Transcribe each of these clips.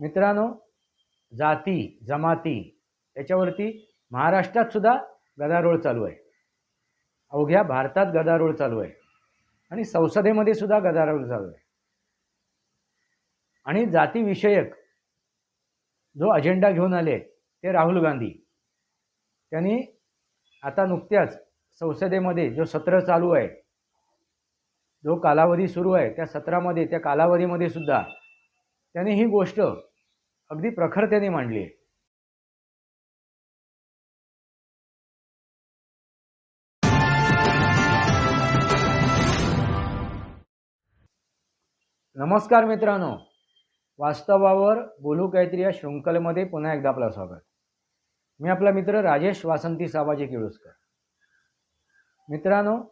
मित्रांनो जाती जमाती याच्यावरती महाराष्ट्रात सुद्धा गदारोळ चालू आहे. अवघ्या भारतात गदारोळ चालू आहे. आणि संसदेमध्ये सुद्धा गदारोळ चालू आहे. आणि जातीविषयक जो अजेंडा घेऊन आले ते राहुल गांधी. त्यांनी आता नुकत्याच संसदेमध्ये जो सत्र चालू आहे जो कालावधी सुरू आहे त्या सत्रामध्ये त्या कालावधीमध्ये सुद्धा त्यांनी ही गोष्ट अगदी प्रखरतेने मांडली. आहे नमस्कार मित्रांनो. वास्तवावर बोलू काहीतरी या शृंखलेमध्ये पुन्हा एकदा आपलं स्वागत. मी आपला मित्र राजेश वासंती साबाजी केळुसकर. मित्रांनो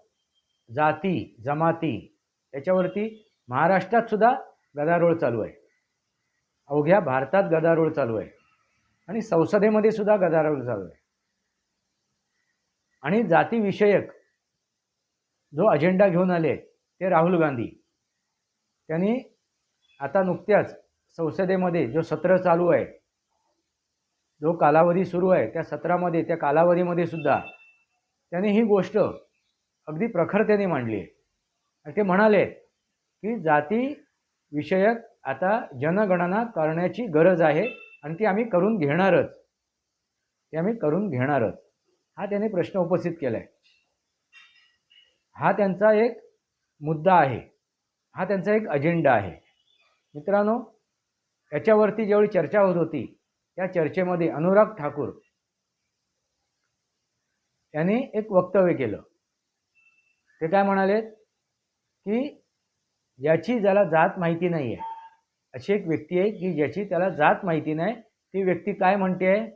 जाती जमाती याच्यावरती महाराष्ट्रात सुद्धा गदारोळ चालू आहे. अवघ्या भारतात गदारोळ चालू आहे. आणि संसदेमध्ये सुद्धा गदारोळ चालू आहे. आणि जातीविषयक जो अजेंडा घेऊन आले ते राहुल गांधी. त्यांनी आता नुकत्याच संसदेमध्ये जो सत्र चालू आहे जो कालावधी सुरू आहे त्या सत्रामध्ये त्या कालावधीमध्ये सुद्धा त्यांनी ही गोष्ट अगदी प्रखरतेने मांडली आहे. आणि ते म्हणाले की जाती विषयक आता जनगणना करण्याची गरज आहे आणि ती आम्ही करून घेणारच. ती आम्ही करून घेणारच. हा त्याने प्रश्न उपस्थित केला आहे हा त्यांचा एक मुद्दा आहे. हा त्यांचा एक अजेंडा आहे. मित्रांनो याच्यावरती ज्यावेळी चर्चा होत होती त्या चर्चेमध्ये अनुराग ठाकूर यांनी एक वक्तव्य केलं. ते काय म्हणाले की याची ज्याला जात माहिती नाही आहे अशी एक व्यक्ती आहे की ज्याची त्याला जात माहिती नाही. ती व्यक्ती काय म्हणते? आहे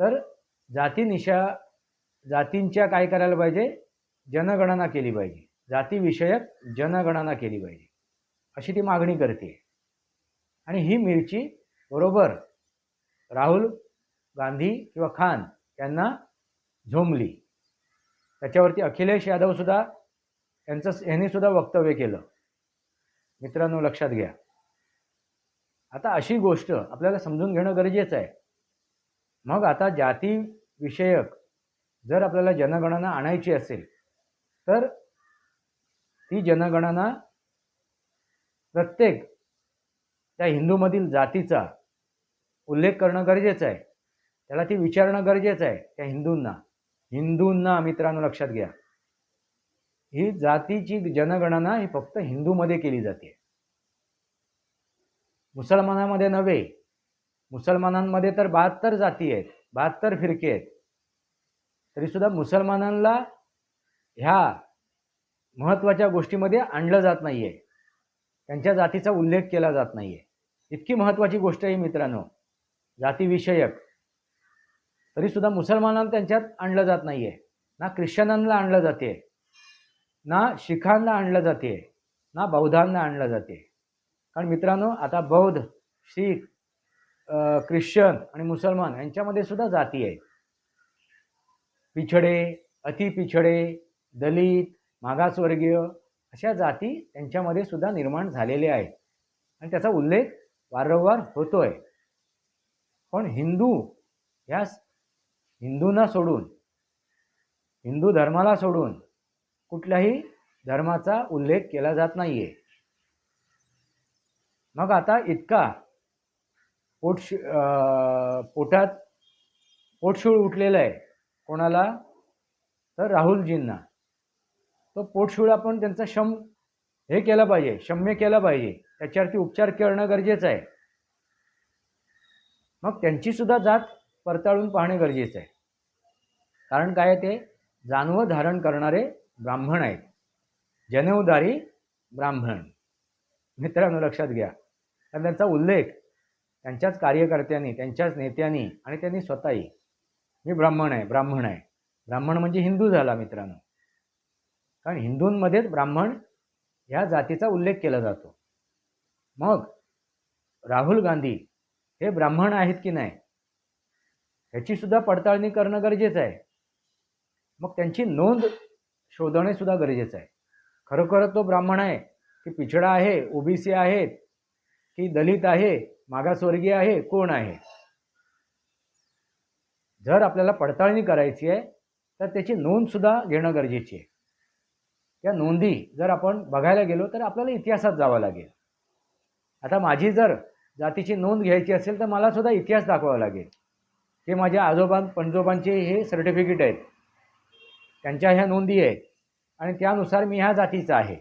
तर जातीनिशा जातींच्या काय करायला पाहिजे? जनगणना केली पाहिजे. जातीविषयक जनगणना केली पाहिजे. अशी ती मागणी करते. आणि ही मिरची बरोबर राहुल गांधी किंवा खान यांना झोंबली. त्याच्यावरती अखिलेश यादवसुद्धा यांचं यांनीसुद्धा वक्तव्य केलं. मित्रांनो लक्षात घ्या. आता अशी गोष्ट आपल्याला समजून घेणं गरजेचं आहे. मग आता जातीविषयक जर आपल्याला जनगणना आणायची असेल तर ती जनगणना प्रत्येक त्या हिंदूमधील जातीचा उल्लेख करणं गरजेचं आहे. त्याला ती विचारणं गरजेचं आहे त्या हिंदूंना. हिंदूंना मित्रांनो लक्षात घ्या. ही जातीची जनगणना ही फक्त हिंदूमध्ये केली जाते. मुसलमानामध्ये नव्हे. मुसलमानांमध्ये तर बहात्तर जाती आहेत बहात्तर फिरके आहेत. तरीसुद्धा मुसलमानांना ह्या महत्त्वाच्या गोष्टीमध्ये आणलं जात नाही आहे त्यांच्या जातीचा उल्लेख केला जात नाही आहे इतकी महत्त्वाची गोष्ट आहे मित्रांनो जातीविषयक. तरीसुद्धा मुसलमानांना त्यांच्यात आणलं जात नाही आहे ना ख्रिश्चनांना आणलं जाते ना शिखांना आणलं जाते ना बौद्धांना आणलं जाते. कारण मित्रांनो आता बौद्ध शीख ख्रिश्चन आणि मुसलमान यांच्यामध्ये सुद्धा जाती आहेत. पिछडे अति पिछडे दलित मागासवर्गीय अशा जाती त्यांच्यामध्ये सुद्धा निर्माण झालेल्या आहेत. आणि त्याचा उल्लेख वारंवार होतो आहे पण हिंदू ह्या हिंदूंना सोडून हिंदू धर्माला सोडून कुठल्याही धर्माचा उल्लेख केला जात नाही आहे मग आता इतका पोट पोटात पोटशूळ उठलेलं आहे. कोणाला? तर राहुलजींना. तो पोटशूळ आपण त्यांचा शम हे केलं पाहिजे शम्य केलं पाहिजे. त्याच्यावरती उपचार करणं गरजेचं आहे. मग त्यांचीसुद्धा जात पडताळून पाहणे गरजेचं आहे. कारण काय ते? जानवं धारण करणारे ब्राह्मण आहेत. जनेऊदारी ब्राह्मण. मित्रांनो लक्षात घ्या. कारण त्यांचा उल्लेख त्यांच्याच कार्यकर्त्यांनी त्यांच्याच नेत्यांनी आणि त्यांनी स्वतःही. मी ब्राह्मण आहे ब्राह्मण आहे. ब्राह्मण म्हणजे हिंदू झाला मित्रांनो. कारण हिंदूंमध्येच ब्राह्मण ह्या जातीचा उल्लेख केला जातो. मग राहुल गांधी हे ब्राह्मण आहेत की नाही? ह्याची सुद्धा पडताळणी करणं गरजेचं आहे. मग त्यांची नोंद शोधणे सुद्धा गरजेचं आहे. खरोखर तो ब्राह्मण आहे की पिछडा आहे ओबीसी आहेत की दलित आहे मागासवर्गीय आहे कोण आहे? जर आपल्याला पडताळणी करायची आहे तर त्याची नोंदसुद्धा घेणं गरजेची आहे. त्या नोंदी जर आपण बघायला गेलो तर आपल्याला इतिहासात जावं लागेल. आता माझी जर जातीची नोंद घ्यायची असेल तर मला सुद्धा इतिहास दाखवावा लागेल. हे माझ्या आजोबा पणजोबांचे हे सर्टिफिकेट आहेत. त्यांच्या ह्या नोंदी आहेत. आणि त्यानुसार मी ह्या जातीचा आहे.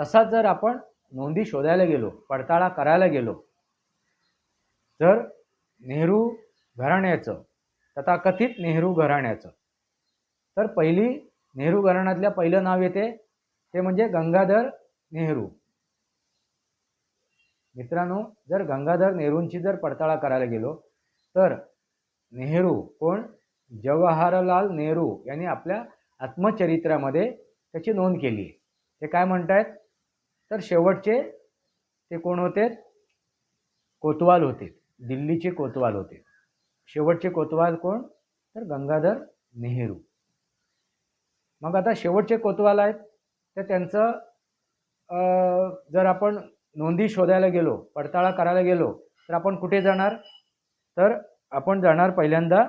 तसाच जर आपण नोंदी शोधायला गेलो पडताळा करायला गेलो. तर नेहरू घराण्याचं तथाकथित नेहरू घराण्याचं तर पहिली नेहरू घराण्यातल्या पहिलं नाव येते ते म्हणजे गंगाधर नेहरू. मित्रांनो जर गंगाधर नेहरूंची जर पडताळा करायला गेलो तर नेहरू कोण? जवाहरलाल नेहरू यांनी आपल्या आत्मचरित्रामध्ये त्याची नोंद केली ते काय म्हणतायत? तर शेवटचे ते कोण होते? कोतवाल होते. दिल्लीचे कोतवाल होते. शेवटचे कोतवाल कोण? तर गंगाधर नेहरू. मग आता शेवटचे कोतवाल आहेत तर त्यांचं जर आपण नोंदी शोधायला गेलो पडताळा करायला गेलो तर आपण कुठे जाणार? तर आपण जाणार पहिल्यांदा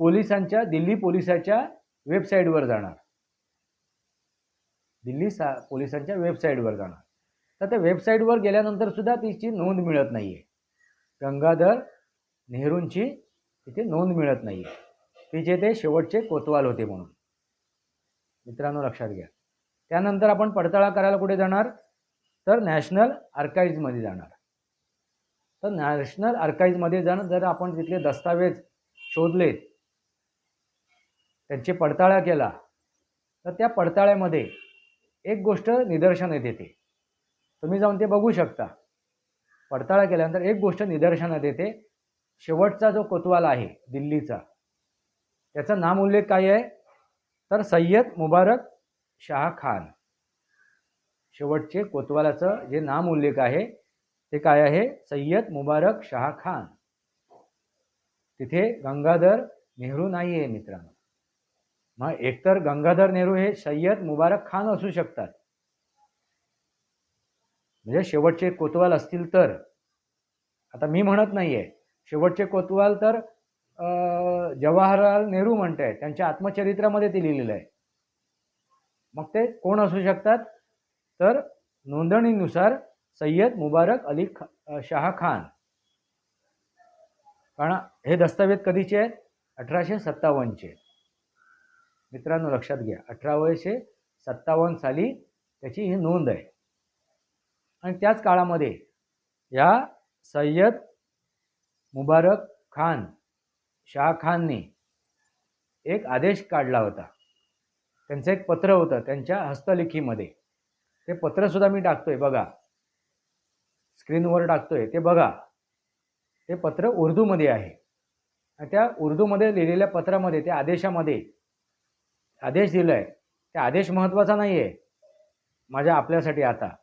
पोलिसांच्या दिल्ली पोलिसाच्या वेबसाईटवर जाणार. दिल्ली सा पोलिसांच्या वेबसाईटवर जाणार. तर त्या वेबसाईटवर गेल्यानंतर सुद्धा तिची नोंद मिळत नाही आहे गंगाधर नेहरूंची तिथे नोंद मिळत नाही आहे तिचे ते शेवटचे कोतवाल होते म्हणून. मित्रांनो लक्षात घ्या. त्यानंतर आपण पडताळा करायला कुठे जाणार? तर नॅशनल आर्काईव्जमध्ये जाणार. तर नॅशनल आर्काईव्जमध्ये जाणं जर आपण तिथले दस्तावेज शोधलेत त्यांची पडताळा केला तर त्या पडताळ्यामध्ये एक गोष्ट निदर्शनात येते तुम्ही जाऊन ते बघू शकता. पडताळा केल्यानंतर एक गोष्ट निदर्शनात येते शेवटचा जो कोतवाल आहे दिल्लीचा त्याचा नाम उल्लेख काय आहे? तर सय्यद मुबारक शाह खान. शेवटचे कोतवालाचं जे नाम उल्लेख आहे ते काय आहे? सय्यद मुबारक शाह खान. तिथे गंगाधर नेहरू नाही आहे मित्रांनो. मग एकतर गंगाधर नेहरू हे सय्यद मुबारक खान असू शकतात. म्हणजे शेवटचे कोतवाल असतील तर. आता मी म्हणत नाही आहे शेवटचे कोतवाल तर जवाहरलाल नेहरू म्हणत आहेत त्यांच्या आत्मचरित्रामध्ये ते लिहिलेलं आहे. मग ते कोण असू शकतात? तर नोंदणीनुसार सय्यद मुबारक अली खा शाह खान. कारण हे दस्तावेज कधीचे आहेत? अठराशे सत्तावन्नचे मित्रांनो लक्षात घ्या. अठराशे सत्तावन्न साली त्याची ही नोंद आहे. आणि त्याच काळामध्ये या सय्यद मुबारक खान शाह खानने एक आदेश काढला होता. त्यांचं एक पत्र होतं त्यांच्या हस्तलिखीमध्ये. ते पत्रसुद्धा मी टाकतोय बघा. स्क्रीनवर टाकतोय ते बघा. ते पत्र उर्दूमध्ये आहे. आणि त्या उर्दूमध्ये लिहिलेल्या पत्रामध्ये त्या आदेशामध्ये आदेश दिला आहे ते आदेश महत्त्वाचा नाही आहे माझ्या आपल्यासाठी आता.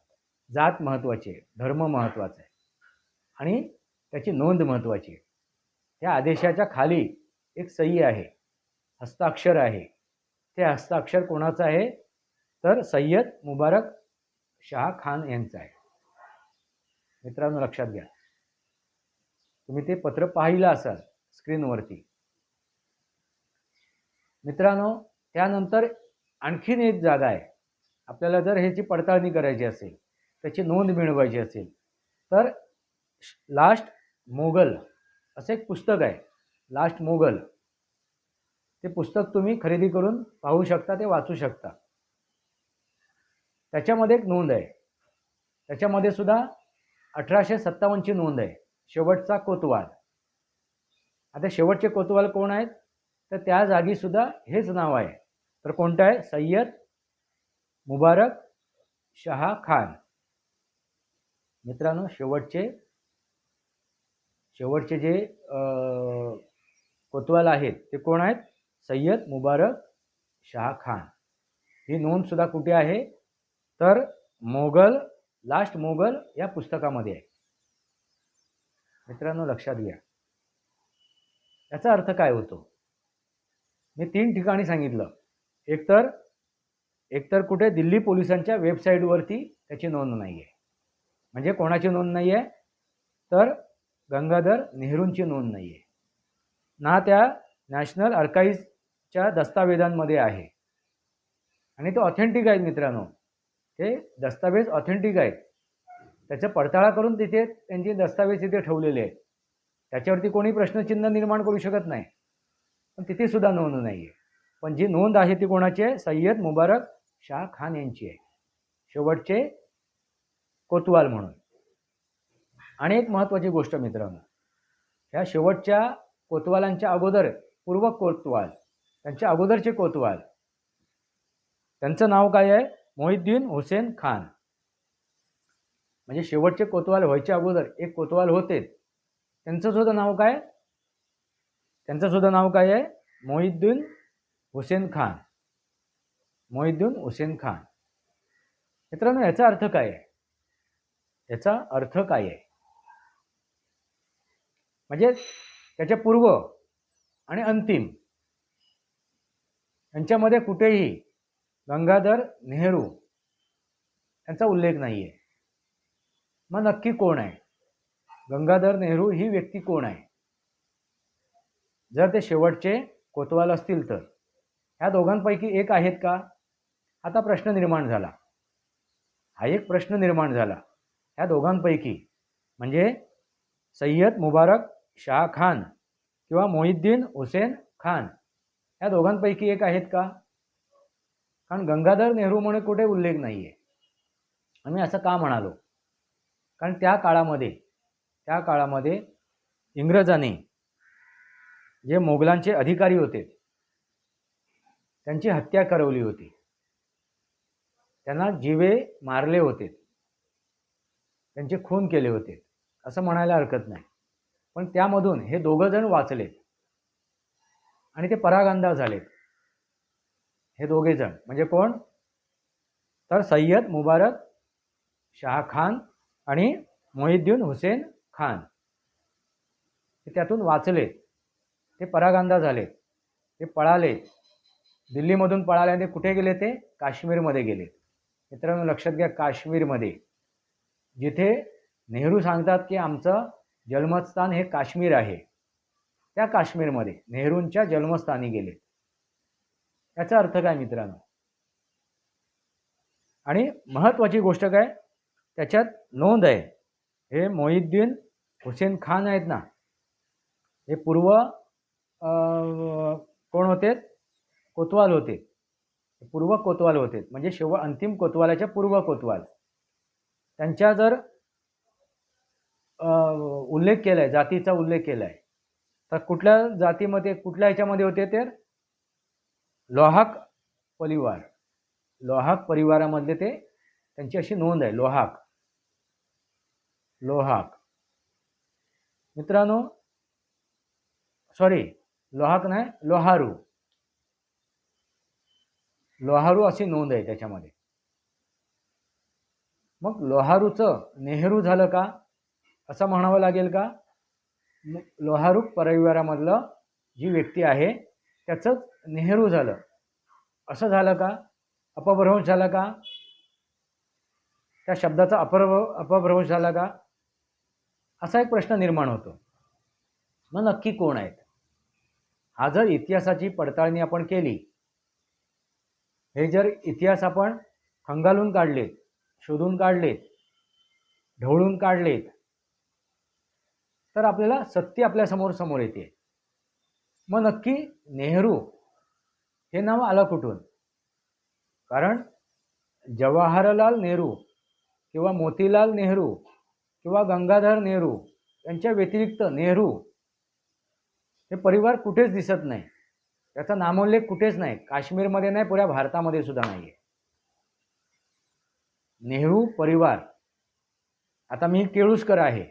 जात महत्त्वाची आहे. धर्म महत्त्वाचा आहे. आणि त्याची नोंद महत्त्वाची आहे. त्या आदेशाच्या खाली एक सही आहे. हस्ताक्षर आहे. ते हस्ताक्षर कोणाचं आहे? तर सय्यद मुबारक शाह खान यांचं आहे. मित्रांनो लक्षात घ्या. तुम्ही ते पत्र पाहिलं असाल स्क्रीनवरती. मित्रांनो त्यानंतर आणखीन एक जागा आहे. आपल्याला जर ह्याची पडताळणी करायची असेल त्याची नोंद मिळवायची असेल तर लास्ट मोगल असं एक पुस्तक आहे. लास्ट मोगल. ते पुस्तक तुम्ही खरेदी करून पाहू शकता ते वाचू शकता. त्याच्यामध्ये एक नोंद आहे. त्याच्यामध्ये सुद्धा अठराशे सत्तावन्नची नोंद आहे. शेवटचा कोतवाल. आता शेवटचे कोतवाल कोण आहेत? तर त्या जागी सुद्धा हेच नाव आहे. तर कोणतं आहे? सय्यद मुबारक शहा खान. मित्रांनो शेवटचे शेवटचे जे कोतवाल आहेत ते कोण आहेत? सय्यद मुबारक शहा खान. ही नोंदसुद्धा कुठे आहे? तर मोगल लास्ट मोगल या पुस्तकामध्ये आहे. मित्रांनो लक्षात घ्या. याचा अर्थ काय होतो? मी तीन ठिकाणी सांगितलं. एकतर एकतर कुठे दिल्ली पोलिसांच्या वेबसाईटवरती त्याची नोंद नाही आहे म्हणजे कोणाची नोंद नाही आहे तर गंगाधर नेहरूंची नोंद नाही आहे ना त्या नॅशनल अर्काईजच्या दस्तावेजांमध्ये आहे. आणि ते ऑथेंटिक आहेत मित्रांनो. ते दस्तावेज ऑथेंटिक आहेत. त्याचं पडताळा करून तिथे त्यांचे दस्तावेज तिथे ठेवलेले आहेत. त्याच्यावरती कोणी प्रश्नचिन्ह निर्माण करू शकत नाही. पण तिथे सुद्धा नोंद नाही आहे पण जी नोंद आहे ती कोणाची आहे? सय्यद मुबारक शाह खान यांची आहे. शेवटचे कोतवाल म्हणून. आणि एक महत्त्वाची गोष्ट मित्रांनो ह्या शेवटच्या कोतवालांच्या अगोदर पूर्व कोतवाल त्यांच्या अगोदरचे कोतवाल त्यांचं नाव काय आहे? मोहिद्दीन हुसेन खान. म्हणजे शेवटचे कोतवाल व्हायच्या अगोदर एक कोतवाल होते. त्यांचं सुद्धा नाव काय? त्यांचं सुद्धा नाव काय आहे? मोहिद्दीन हुसेन खान. मोहिद्दीन हुसेन खान. मित्रांनो याचा अर्थ काय आहे? याचा अर्थ काय आहे? म्हणजे त्याच्या पूर्व आणि अंतिम यांच्यामध्ये कुठेही गंगाधर नेहरू यांचा उल्लेख नाही आहे मग नक्की कोण आहे? गंगाधर नेहरू ही व्यक्ती कोण आहे? जर ते शेवटचे कोतवाल असतील तर. ह्या दोघांपैकी एक आहेत का? आता प्रश्न निर्माण झाला. हा एक प्रश्न निर्माण झाला. ह्या दोघांपैकी म्हणजे सय्यद मुबारक शाह खान किंवा मोहिद्दीन हुसेन खान. ह्या दोघांपैकी एक आहेत का? कारण गंगाधर नेहरू म्हणून कुठे उल्लेख नाही आहे आम्ही असं का म्हणालो? कारण त्या काळामध्ये त्या काळामध्ये इंग्रजांनी जे मोगलांचे अधिकारी होते त्यांची हत्या करवली होती. त्यांना जीवे मारले होते. त्यांचे खून केले होते असं म्हणायला हरकत नाही. पण त्यामधून हे दोघं जण वाचलेत आणि ते परागंदा झालेत. हे दोघे जण. म्हणजे कोण? तर सय्यद मुबारक शाह खान आणि मोहिद्दीन हुसेन खान. ते त्यातून वाचलेत. ते परागंदा झाले. ते पळाले. दिल्लीमधून पळाले आणि ते कुठे गेले ते? काश्मीरमध्ये गेले. मित्रांनो लक्षात घ्या काश्मीरमध्ये. जिथे नेहरू सांगतात की आमचं जन्मस्थान हे काश्मीर आहे. त्या काश्मीरमध्ये नेहरूंच्या जन्मस्थानी गेले. याचा अर्थ काय मित्रांनो? आणि महत्त्वाची गोष्ट काय? त्याच्यात नोंद आहे. हे मोहिद्दीन हुसेन खान आहेत ना? हे पूर्व कोण होते? कोतवाल होते. पूर्व कोतवाल होते. म्हणजे शेव अंतिम कोतवालाच्या पूर्व कोतवाल. त्यांच्या जर उल्लेख केला आहे जातीचा उल्लेख केला आहे तर कुठल्या जातीमध्ये कुठल्या ह्याच्यामध्ये होते तर लोहाक परिवार. लोहाक परिवारामधले ते त्यांची अशी नोंद आहे लोहाक. लोहाक. मित्रांनो सॉरी लोहाक नाही लोहारू. लोहारू अशी नोंद आहे त्याच्यामध्ये. मग लोहारूचं नेहरू झालं का? असं म्हणावं लागेल का? लोहारू परिवारामधलं जी व्यक्ती आहे त्याचंच नेहरू झालं. असं झालं का? अपभ्रंश झाला का? त्या शब्दाचा अपभ्र अपभ्रंश झाला का? असा एक प्रश्न निर्माण होतो. मग नक्की कोण आहेत? हा जर इतिहासाची पडताळणी आपण केली हे जर इतिहास आपण खंगालून काढलेत शोधून काढलेत ढवळून काढलेत तर आपल्याला सत्य आपल्यासमोर समोर येते. मग नक्की नेहरू हे नाव आलं कुठून? कारण जवाहरलाल नेहरू किंवा मोतीलाल नेहरू किंवा गंगाधर नेहरू यांच्या व्यतिरिक्त नेहरू हे परिवार कुठेच दिसत नाही. त्याचा नामोल्लेख कुठेच नाही. काश्मीरमध्ये नाही पुऱ्या भारतामध्ये सुद्धा नाही आहे नेहरू परिवार. आता मी केळुसकर आहे.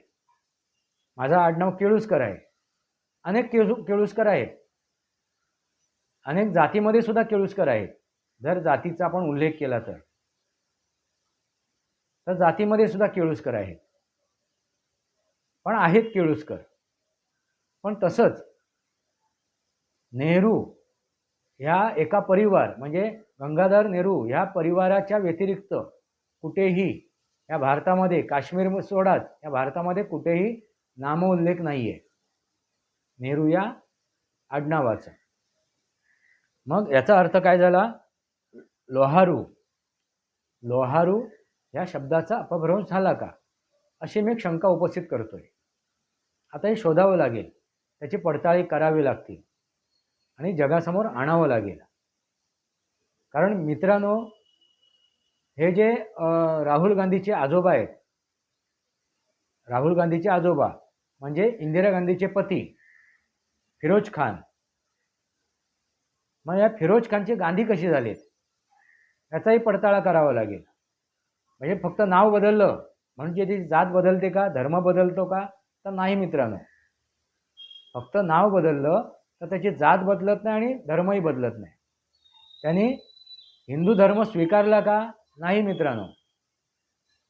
माझं आडनाव केळुसकर आहे. अनेक केळू केळुसकर आहेत. अनेक जातीमध्ये सुद्धा केळुसकर आहेत. जर जातीचा आपण उल्लेख केला तर. तर जातीमध्ये सुद्धा केळुसकर आहेत. पण आहेत केळुसकर. पण तसंच नेहरू ह्या एका परिवार म्हणजे गंगाधर नेहरू ह्या परिवाराच्या व्यतिरिक्त कुठेही या भारतामध्ये काश्मीर सोडाच या भारतामध्ये कुठेही नामोल्लेख नाही आहे नेहरू या आडनावाचा. मग याचा अर्थ काय झाला? लोहारू. लोहारू या शब्दाचा अपभ्रंश झाला का? अशी मी एक शंका उपस्थित करतोय. आता हे शोधावं लागेल. त्याची पडताळी करावी लागतील. आणि जगासमोर आणावं लागेल. कारण मित्रांनो हे जे राहुल गांधीचे आजोबा आहेत राहुल गांधीचे आजोबा म्हणजे इंदिरा गांधीचे पती फिरोज खान. मग या फिरोज खानचे गांधी कशी झालेत? याचाही पडताळा करावा लागेल. म्हणजे फक्त नाव बदललं म्हणजे ती जात बदलते का धर्म बदलतो का? तर नाही मित्रांनो. फक्त नाव बदललं तर त्याची जात बदलत नाही आणि धर्मही बदलत नाही. त्यांनी हिंदू धर्म स्वीकारला का? नाही मित्रांनो.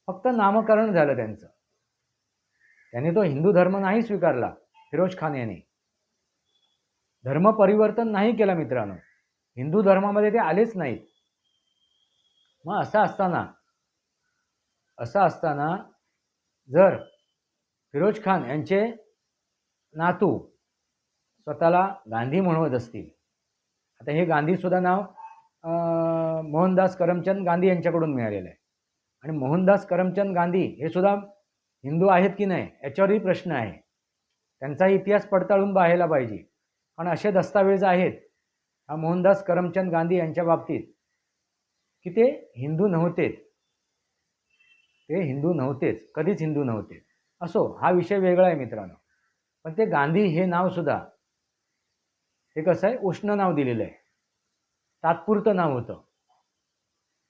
फक्त नामकरण झालं त्यांचं. त्यांनी तो हिंदू धर्म नाही स्वीकारला फिरोज खान यांनी. धर्म परिवर्तन नाही केलं मित्रांनो. हिंदू धर्मामध्ये ते आलेच नाहीत. मग असं असताना असं असताना जर फिरोज खान यांचे नातू स्वतःला गांधी म्हणवत असतील. आता हे गांधीसुद्धा नाव मोहनदास करमचंद गांधी यांच्याकडून मिळालेलं आहे. आणि मोहनदास करमचंद गांधी हे सुद्धा हिंदू आहेत की नाही याच्यावरही प्रश्न आहे. त्यांचा इतिहास पडताळून पाहायला पाहिजे. कारण असे दस्तावेज आहेत हा मोहनदास करमचंद गांधी यांच्या बाबतीत की ते हिंदू नव्हते ते हिंदू नव्हतेच कधीच हिंदू नव्हते. असो हा विषय वेगळा आहे मित्रांनो. पण ते गांधी हे नावसुद्धा हे कसं आहे? उष्ण नाव दिलेलं आहे. तात्पुरतं नाव होतं.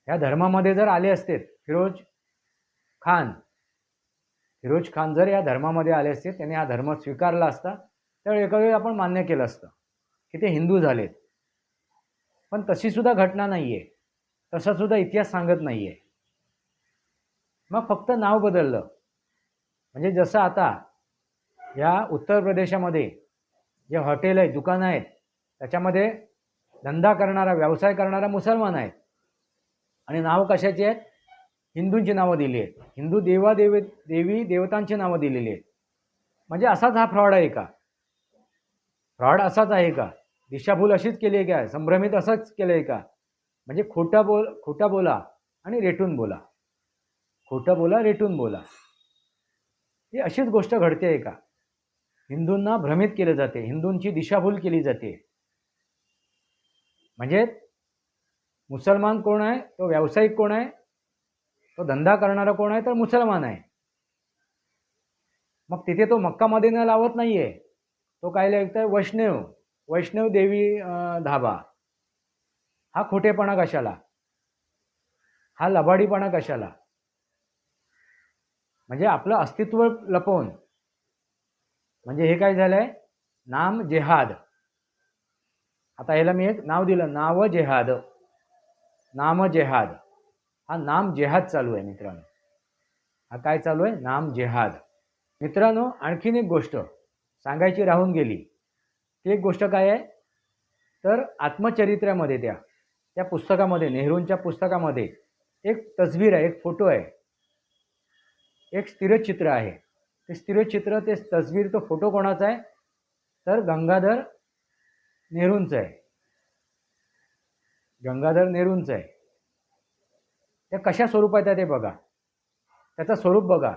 ह्या धर्मामध्ये जर आले असते फिरोज खान फिरोज खान जर या धर्मामध्ये आले असते त्याने हा धर्म स्वीकारला असता तर एका वेळी आपण मान्य केलं असतं की ते हिंदू झालेत. पण तशीसुद्धा घटना नाही आहे तसासुद्धा इतिहास सांगत नाही आहे मग फक्त नाव बदललं. म्हणजे जसं आता या उत्तर प्रदेशामध्ये जे हॉटेल आहेत दुकानं आहेत त्याच्यामध्ये धंदा करणारा व्यवसाय करणारा मुसलमान आहेत. आणि नाव कशाची आहेत? हिंदूंची नावं दिली आहेत. हिंदू देवा देवी देवी देवतांची नावं दिलेली आहेत. म्हणजे असाच हा फ्रॉड आहे का? फ्रॉड असाच आहे का? दिशाभूल अशीच केली आहे का? संभ्रमित असंच केलं आहे का? म्हणजे खोटं बोल खोटं बोला आणि रेटून बोला. खोटं बोला रेटून बोला. ही अशीच गोष्ट घडते आहे का? हिंदूंना भ्रमित केलं जाते. हिंदूंची दिशाभूल केली जाते. म्हणजे मुसलमान कोण आहे तो व्यावसायिक कोण आहे तो धंदा करणारा कोण आहे तर मुसलमान आहे. मग तिथे तो मक्का मदिना लावत नाही आहे तो काय लिहित आहे वैष्णव. वैष्णव देवी धाबा. हा खोटेपणा कशाला? हा लबाडीपणा कशाला? म्हणजे आपलं अस्तित्व लपवून. म्हणजे हे काय झालंय? नाम जेहाद. आता ह्याला मी एक नाव दिलं नाव जेहाद. नाम जेहाद. हा नाम जेहाद चालू आहे मित्रांनो. हा काय चालू आहे? नाम जेहाद. मित्रांनो आणखीन एक गोष्ट सांगायची राहून गेली. ती एक गोष्ट काय आहे? तर आत्मचरित्रामध्ये त्या त्या पुस्तकामध्ये नेहरूंच्या पुस्तकामध्ये एक तस्वीर आहे एक फोटो आहे. एक स्थिरचित्र आहे. ते स्थिरचित्र ते तस्वीर तो फोटो कोणाचा आहे? तर गंगाधर नेहरूंचं आहे. गंगाधर नेहरूंचं आहे. त्या कशा स्वरूपात आहे ते बघा. त्याचं स्वरूप बघा.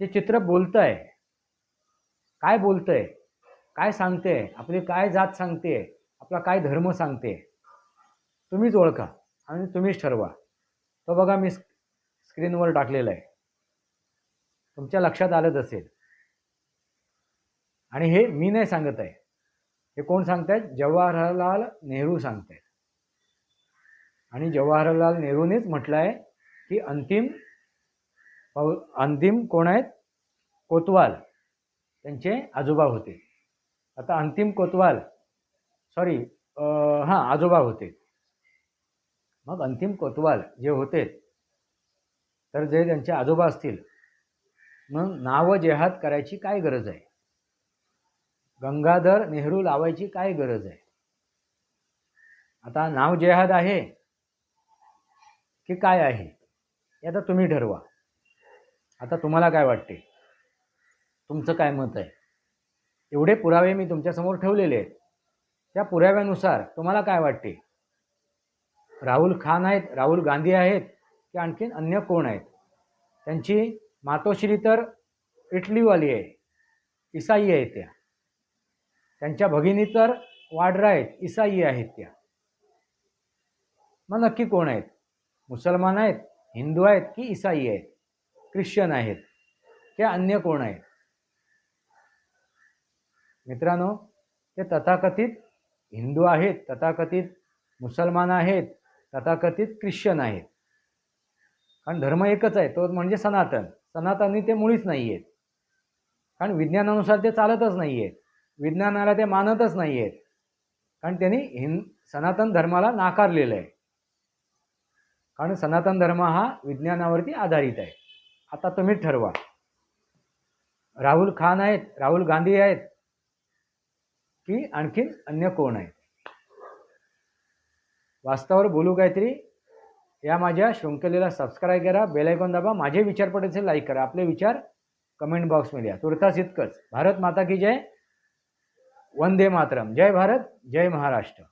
ते चित्र बोलतं आहे काय बोलतंय? काय सांगते? आपली काय जात सांगते? आपला काय धर्म सांगते? तुम्हीच ओळखा आणि तुम्हीच ठरवा. तो बघा मी स्क्रीनवर टाकलेला आहे. तुमच्या लक्षात आलंच असेल. आणि हे मी नाही सांगत आहे. हे कोण सांगतायत? जवाहरलाल नेहरू सांगतायत. आणि जवाहरलाल नेहरूनेच म्हटलं आहे की अंतिम अंतिम कोण आहेत? कोतवाल. त्यांचे आजोबा होते. आता अंतिम कोतवाल सॉरी हां आजोबा होते. मग अंतिम कोतवाल जे होते तर जे त्यांचे आजोबा असतील मग नाव जेहाद करायची काय गरज आहे? गंगाधर नेहरू लावायची काय गरज आहे? आता नाव जेहाद आहे की काय आहे हे आता तुम्ही ठरवा. आता तुम्हाला काय वाटते? तुमचं काय मत आहे? एवढे पुरावे मी तुमच्यासमोर ठेवलेले आहेत. त्या पुराव्यानुसार तुम्हाला काय वाटते? राहुल खान आहेत राहुल गांधी आहेत की आणखीन अन्य कोण आहेत? त्यांची मातोश्री तर इटलीवाली आहे इसाई आहे त्या. त्यांच्या भगिनी तर वाडरा आहेत इसाई आहेत त्या. मग नक्की कोण आहेत? मुसलमान आहेत हिंदू आहेत की इसाई आहेत? ख्रिश्चन आहेत. की अन्य कोण आहेत? मित्रांनो ते तथाकथित हिंदू आहेत तथाकथित मुसलमान आहेत तथाकथित ख्रिश्चन आहेत. कारण धर्म एकच आहे तो म्हणजे सनातन. सनातनी ते मुळीच नाही आहेत कारण विज्ञानानुसार ते चालतच नाही आहेत विज्ञानाला ते मानतच नाही आहेत कारण त्यांनी हिंद सनातन धर्माला नाकारलेलं आहे. कारण सनातन धर्म हा विज्ञानावरती आधारित आहे. आता तुम्ही ठरवा. राहुल खान आहेत राहुल गांधी आहेत की आणखीन अन्य कोण आहेत? वास्तवावर बोलू काहीतरी? या माझ्या शृंखलेला सबस्क्राईब करा बेलायकॉन दाबा माझे विचार पडेल लाईक करा. आपले विचार कमेंट बॉक्समध्ये या. तुर्तास इतकंच. भारत माता की जय. वंदे मातरम. जय भारत जय महाराष्ट्र.